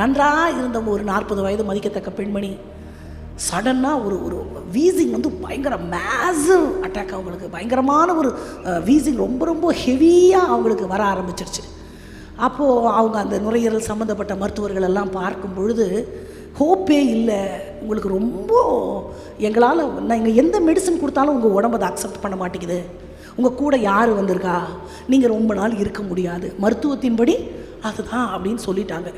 நன்றாக இருந்த ஒரு நாற்பது வயது மதிக்கத்தக்க பெண்மணி. சடனாக ஒரு ஒரு வீசிங் வந்து பயங்கர மேசிவ் அட்டாக் அவங்களுக்கு. பயங்கரமான ஒரு வீசிங் ரொம்ப ரொம்ப ஹெவியாக அவங்களுக்கு வர ஆரம்பிச்சிருச்சு. அப்போது அவங்க அந்த நுரையீரல் சம்மந்தப்பட்ட மருத்துவர்கள் எல்லாம் பார்க்கும் பொழுது ஹோப்பே இல்லை. உங்களுக்கு ரொம்ப எங்களால் நீங்கள் எந்த மெடிசன் கொடுத்தாலும் உங்கள் உடம்பு அதை அக்செப்ட் பண்ண மாட்டேங்குது. உங்கள் கூட யார் வந்திருக்கா? நீங்கள் ரொம்ப நாள் இருக்க முடியாது. மருத்துவத்தின்படி அதுதான் அப்படின்னு சொல்லிட்டாங்க.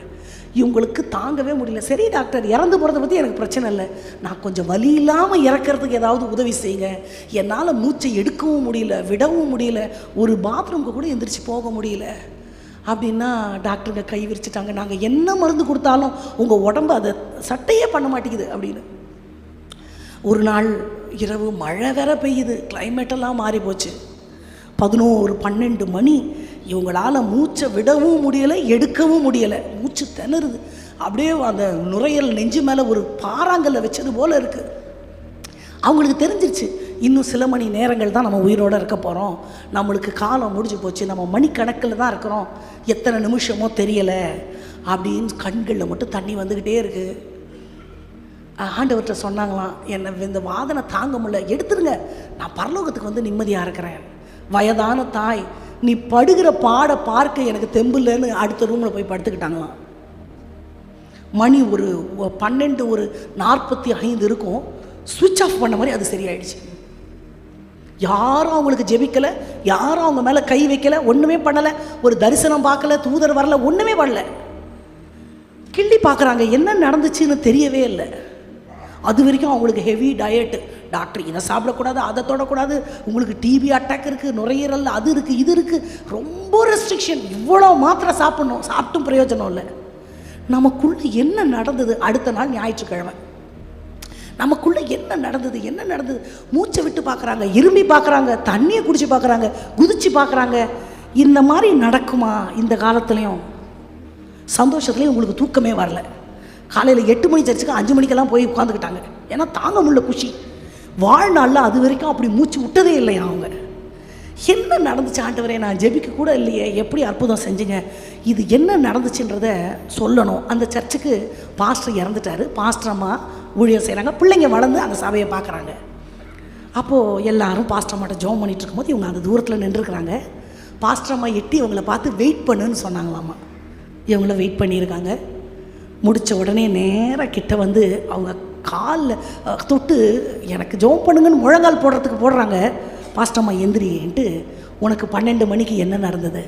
இவங்களுக்கு தாங்கவே முடியல. சரி டாக்டர் இறந்து போகிறத பற்றி எனக்கு பிரச்சனை இல்லை. நான் கொஞ்சம் வலி இல்லாமல் இறக்கிறதுக்கு ஏதாவது உதவி செய்யுங்க. என்னால் மூச்சை எடுக்கவும் முடியல விடவும் முடியல ஒரு பாத்ரூம்க்கு கூட எந்திரிச்சு போக முடியல. அப்படின்னா டாக்டருங்க கை விரிச்சிட்டாங்க. நாங்கள் என்ன மருந்து கொடுத்தாலும் உங்கள் உடம்பு அதை சட்டையே பண்ண மாட்டேங்குது அப்படின்னு. ஒரு நாள் இரவு மழை வேற பெய்யுது. கிளைமேட்டெல்லாம் மாறி போச்சு பதினோரு பன்னெண்டு மணி. இவங்களால் மூச்சை விடவும் முடியலை எடுக்கவும் முடியலை. மூச்சு திணறுது. அப்படியே அந்த நுரையல் நெஞ்சு மேலே ஒரு பாறாங்கல்ல வச்சது போல் இருக்குது அவங்களுக்கு தெரிஞ்சிருச்சு இன்னும் சில மணி நேரங்கள் தான் நம்ம உயிரோடு இருக்க போகிறோம் நம்மளுக்கு காலம் முடிஞ்சு போச்சு நம்ம மணிக்கணக்கில் தான் இருக்கிறோம். எத்தனை நிமிஷமோ தெரியலை அப்படின்னு கண்களில் மட்டும் தண்ணி வந்துக்கிட்டே இருக்குது ஆண்டவர்கிட்ட சொன்னாங்களாம் என்னை இந்த வாதனை தாங்க முடியல. எடுத்துருங்க. நான் பரலோகத்துக்கு வந்து நிம்மதியாக இருக்கிறேன். வயதான தாய் நீ படுகிற பாட பார்க்க எனக்கு தெம்பில்லைன்னு அடுத்த ரூமில் போய் படுத்துக்கிட்டாங்களாம். மணி ஒரு பன்னெண்டு ஒரு நாற்பத்தி ஐந்து இருக்கும். சுவிட்ச் ஆஃப் பண்ண மாதிரி அது சரியாயிடுச்சு. யாரும் அவங்களுக்கு ஜெபிக்கலை யாரும் அவங்க மேலே கை வைக்கல ஒன்றுமே பண்ணலை ஒரு தரிசனம் பார்க்கல தூதர் வரல ஒன்றுமே பண்ணல. கிள்ளி பார்க்குறாங்க என்ன நடந்துச்சுன்னு தெரியவே இல்லை. அது வரைக்கும் அவங்களுக்கு ஹெவி டயட்டு டாக்டர் இதை சாப்பிடக்கூடாது அதை தொடக்கூடாது. உங்களுக்கு டிபி அட்டாக் இருக்குது நுரையீரல் அது இருக்குது இது இருக்குது ரொம்ப ரெஸ்ட்ரிக்ஷன் இவ்வளோ மாத்திரை சாப்பிடணும் சாப்பிட்டும் பிரயோஜனம் இல்லை. நமக்குள்ளே என்ன நடந்தது? அடுத்த நாள் ஞாயிற்றுக்கிழமை. நமக்குள்ளே என்ன நடந்தது? என்ன நடந்தது? மூச்சை விட்டு பார்க்குறாங்க இரும்பி பார்க்குறாங்க தண்ணியை குடிச்சு பார்க்குறாங்க குதிச்சு பார்க்குறாங்க. இந்த மாதிரி நடக்குமா இந்த காலத்துலேயும்? சந்தோஷத்துலேயும் உங்களுக்கு தூக்கமே வரல. காலையில் எட்டு மணி சர்ச்சுக்கு அஞ்சு மணிக்கெல்லாம் போய் உட்காந்துக்கிட்டாங்க ஏன்னா தாங்க முடியல குஷி. வாழ்நாளில் அது வரைக்கும் அப்படி மூச்சு விட்டதே இல்லையா அவங்க? என்ன நடந்துச்சு ஆண்டவரே நான் ஜெபிக்க கூட இல்லையே. எப்படி அற்புதம் செஞ்சீங்க? இது என்ன நடந்துச்சுன்றத சொல்லணும். அந்த சர்ச்சுக்கு பாஸ்டர் இறந்துட்டாரு. பாஸ்டர் அம்மா ஊழியம் செய்கிறாங்க பிள்ளைங்க வளர்ந்து அந்த சபையை பார்க்குறாங்க. அப்போது எல்லாரும் பாஸ்டர் அம்மாட்ட ஜோம் பண்ணிட்டு இருக்கும்போது இவங்க அந்த தூரத்தில் நின்றுருக்குறாங்க. பாஸ்டர் அம்மா எட்டி இவங்கள பார்த்து வெயிட் பண்ணுன்னு சொன்னாங்களாம்மா. இவங்கள வெயிட் பண்ணியிருக்காங்க. முடித்த உடனே நேராக கிட்ட வந்து அவங்க காலில் தொட்டு எனக்கு ஜோம் பண்ணுங்கன்னு முழங்கால் போடுறதுக்கு போடுறாங்க. பாஸ்டம்மா எந்திரின்ட்டு உனக்கு பன்னெண்டு மணிக்கு என்ன நடந்தது?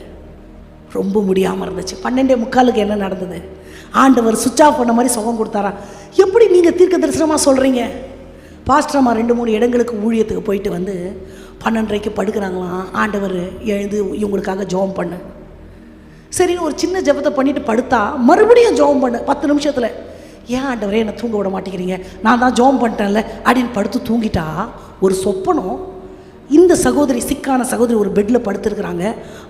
ரொம்ப முடியாமல் இருந்துச்சு. பன்னெண்டே முக்காலுக்கு என்ன நடந்தது? ஆண்டவர் சுவிட்ச் ஆஃப் பண்ண மாதிரி சுகம் கொடுத்தாரா? எப்படி நீங்கள் தீர்க்க தரிசனமாக சொல்கிறீங்க பாஸ்டர்மா ரெண்டு மூணு இடங்களுக்கு ஊழியத்துக்கு போயிட்டு வந்து பன்னெண்டரைக்கு படுக்கிறாங்களாம். ஆண்டவர் எழுந்து இவங்களுக்காக ஜெபம் பண்ணு. சரின்னு ஒரு சின்ன ஜெபத்தை பண்ணிட்டு படுத்தா மறுபடியும் ஜெபம் பண்ணு. பத்து நிமிஷத்தில் ஏன் ஆண்டவரே என்னை தூங்க விட மாட்டேங்கிறீங்க? நான் தான் ஜெபம் பண்ணிட்டேன்ல. அப்படின்னு படுத்து தூங்கிட்டா ஒரு சொப்பனம் இந்த சகோதரி சிக்கான சகோதரி ஒரு பெட்டில் படுத்துருக்குறாங்க.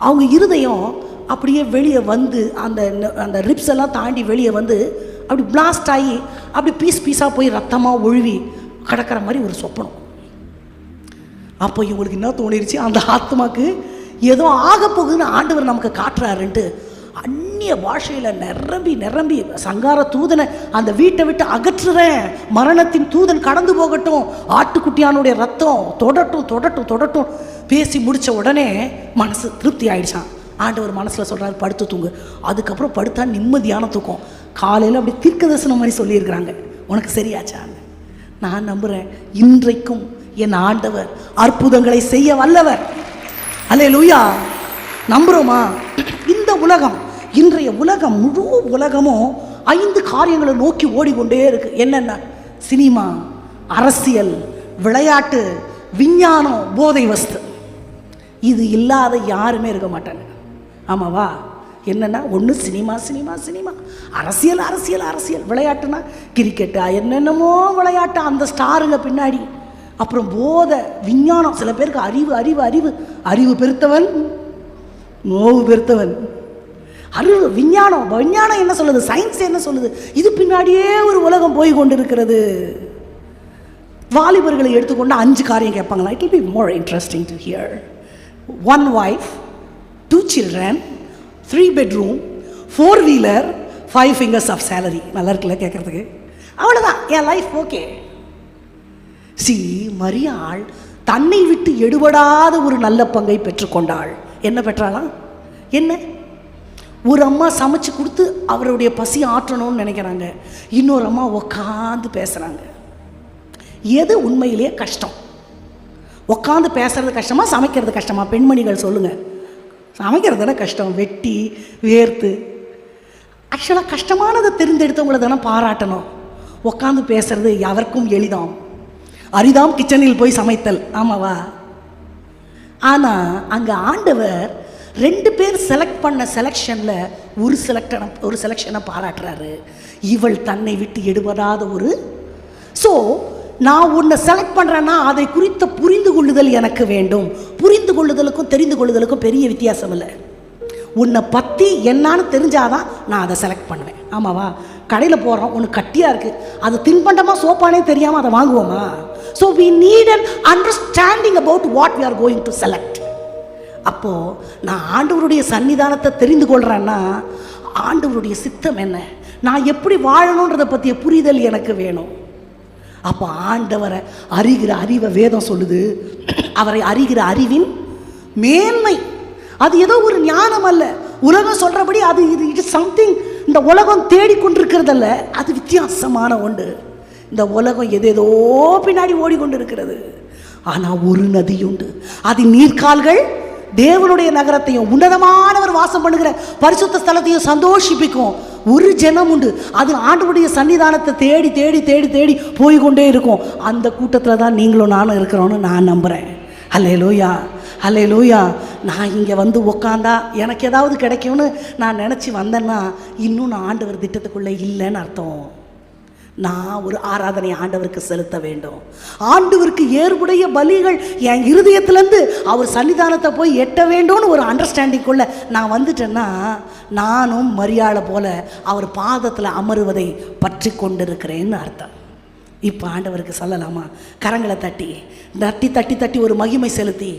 அவங்க இருதயம் அப்படியே வெளியே வந்து அந்த அந்த ரிப்ஸ் எல்லாம் தாண்டி வெளியே வந்து அப்படி பிளாஸ்ட் ஆகி அப்படி பீஸ் பீஸாக போய் ரத்தமாக ஒழுவி கிடக்கிற மாதிரி ஒரு சொப்பனம். அப்போ இவங்களுக்கு என்ன தோணிருச்சு? அந்த ஆத்மாக்கு ஏதோ ஆக போகுதுன்னு ஆண்டவர் நமக்கு காட்டுறாருன்ட்டு அந்நிய பாஷையில் நிரம்பி நிரம்பி சங்கார தூதனை அந்த வீட்டை விட்டு அகற்றுறேன். மரணத்தின் தூதன் கடந்து போகட்டும். ஆட்டுக்குட்டியானுடைய ரத்தம் தொடட்டும் தொடட்டும் தொடட்டும். பேசி முடித்த உடனே மனசு திருப்தி ஆயிடுச்சான் ஆண்டவர் மனசில் சொல்கிறாரு படுத்து தூங்கு. அதுக்கப்புறம் படுத்தா நிம்மதியான தூக்கம். காலையில் அப்படி தீர்க்க தரிசனம் மாதிரி சொல்லியிருக்கிறாங்க. உனக்கு சரியாச்சான்னு நான் நம்புகிறேன் இன்றைக்கும் என் ஆண்டவர் அற்புதங்களை செய்ய வல்லவர். அல்லே லூயா நம்புகிறோமா இந்த உலகம் இன்றைய உலகம் முழு உலகமும் ஐந்து காரியங்களை நோக்கி ஓடிக்கொண்டே இருக்கு. என்னென்ன? சினிமா அரசியல் விளையாட்டு விஞ்ஞானம் போதை வஸ்து. இது இல்லாத யாருமே இருக்க மாட்டாங்க. ஆமாவா என்னன்னா? ஒன்று சினிமா சினிமா சினிமா. அரசியல் அரசியல் அரசியல். விளையாட்டுனா கிரிக்கெட்டா என்னென்னமோ விளையாட்டு அந்த ஸ்டாருங்க பின்னாடி. அப்புறம் போதை விஞ்ஞானம். சில பேருக்கு அறிவு அறிவு அறிவு. அறிவு பெருத்தவன் நோவு பெருத்தவன். அறிவு விஞ்ஞானம். விஞ்ஞானம் என்ன சொல்லுது? சயின்ஸ் என்ன சொல்லுது? இது பின்னாடியே ஒரு உலகம் போய் கொண்டிருக்கிறது. வாலிபர்களை எடுத்துக்கொண்டு அஞ்சு காரியம் கேட்பாங்களா it will more interesting to hear one wife two children three bedroom four wheeler five fingers of salary நல்லா இருக்குல்ல கேட்குறதுக்கு? அவ்வளோதான் என் லைஃப் ஓகே சி மரியாள் தன்னை விட்டு எடுபடாத ஒரு நல்ல பங்கை பெற்றுக்கொண்டாள். என்ன பெற்றாளா? என்ன? ஒரு அம்மா சமைச்சு கொடுத்து அவருடைய பசி ஆற்றணும்னு நினைக்கிறாங்க. இன்னொரு அம்மா உக்காந்து பேசுகிறாங்க எது உண்மையிலேயே கஷ்டம்? உக்காந்து பேசுறது கஷ்டமா சமைக்கிறது கஷ்டமா? பெண்மணிகள் சொல்லுங்கள் சமைக்கிறது தானே கஷ்டம்? வெட்டி வேர்த்து. ஆக்சுவலாக கஷ்டமானதை தெரிந்தெடுத்தவங்களை தானே பாராட்டணும். உக்காந்து பேசுறது எவருக்கும் எளிதாம். அரிதாம் கிச்சனில் போய் சமைத்தல். ஆமாவா? ஆனால் அங்கே ஆண்டவர் ரெண்டு பேர் செலக்ட் பண்ண செலெக்ஷனில் ஒரு செலக்டனை ஒரு செலெக்ஷனை பாராட்டுறாரு. இவள் தன்னை விட்டு எடுபடாத ஒரு ஸோ நான் உன்னை செலக்ட் பண்ணுறேன்னா அதை குறித்த புரிந்து கொள்ளுதல் எனக்கு வேண்டும். புரிந்து கொள்ளுதலுக்கும் தெரிந்து கொள்ளுதலுக்கும் பெரிய வித்தியாசம் இல்லை. உன்னை பற்றி என்னான்னு தெரிஞ்சாதான் நான் அதை செலக்ட் பண்ணுவேன். ஆமாவா? கடையில் போகிறோம் ஒன்று கட்டியாக இருக்குது அது தின்பண்டமாக சோப்பானே தெரியாமல் அதை வாங்குவோமா? So we need an understanding about what we are going to select அப்போது நான் ஆண்டவருடைய சன்னிதானத்தை தெரிந்து கொள்கிறேன்னா ஆண்டவருடைய சித்தம் என்ன? நான் எப்படி வாழணுன்றதை பற்றிய புரிதல் எனக்கு வேணும். அப்போ ஆண்டவரை அறிகிற அறிவை வேதம் சொல்லுது. அவரை அறிகிற அறிவின் மேன்மை. அது ஏதோ ஒரு ஞானம் அல்ல. உலகம் சொல்கிறபடி அது இது இட் சம்திங் இந்த உலகம் தேடிக்கொண்டிருக்கிறதல்ல அது வித்தியாசமான ஒன்று. இந்த உலகம் எதேதோ பின்னாடி ஓடிக்கொண்டு இருக்கிறது ஆனால் ஒரு நதி உண்டு. அது நீர்க்கால்கள் தேவனுடைய நகரத்தையும் உன்னதமானவர் வாசம் பண்ணுகிற பரிசுத்த ஸ்தலத்தையும் சந்தோஷிப்பிக்கும். ஒரு ஜனம் உண்டு. அது ஆண்டவருடைய சன்னிதானத்தை தேடி தேடி தேடி தேடி போய் கொண்டே இருக்கும். அந்த கூட்டத்தில் தான் நீங்களும் நானும் இருக்கிறோன்னு நான் நம்புகிறேன் அல்லே லோயா அல்லே லோயா நான் இங்கே வந்து உக்காந்தா எனக்கு ஏதாவது கிடைக்கும்னு நான் நினச்சி வந்தேன்னா இன்னும் நான் ஆண்டவர் திட்டத்துக்குள்ளே இல்லைன்னு அர்த்தம். நான் ஒரு ஆராதனை ஆண்டவருக்கு செலுத்த வேண்டும். ஆண்டவருக்கு ஏற்புடைய பலிகள் என் இருதயத்திலேருந்து அவர் சன்னிதானத்தை போய் எட்ட வேண்டும்னு ஒரு அண்டர்ஸ்டாண்டிங்குள்ளே நான் வந்துட்டேன்னா நானும் மரியாதை போல அவர் பாதத்தில் அமருவதை பற்றி கொண்டிருக்கிறேன்னு அர்த்தம். இப்போ ஆண்டவருக்கு சொல்லலாமா? கரங்களை தட்டி தட்டி தட்டி தட்டி ஒரு மகிமை செலுத்தி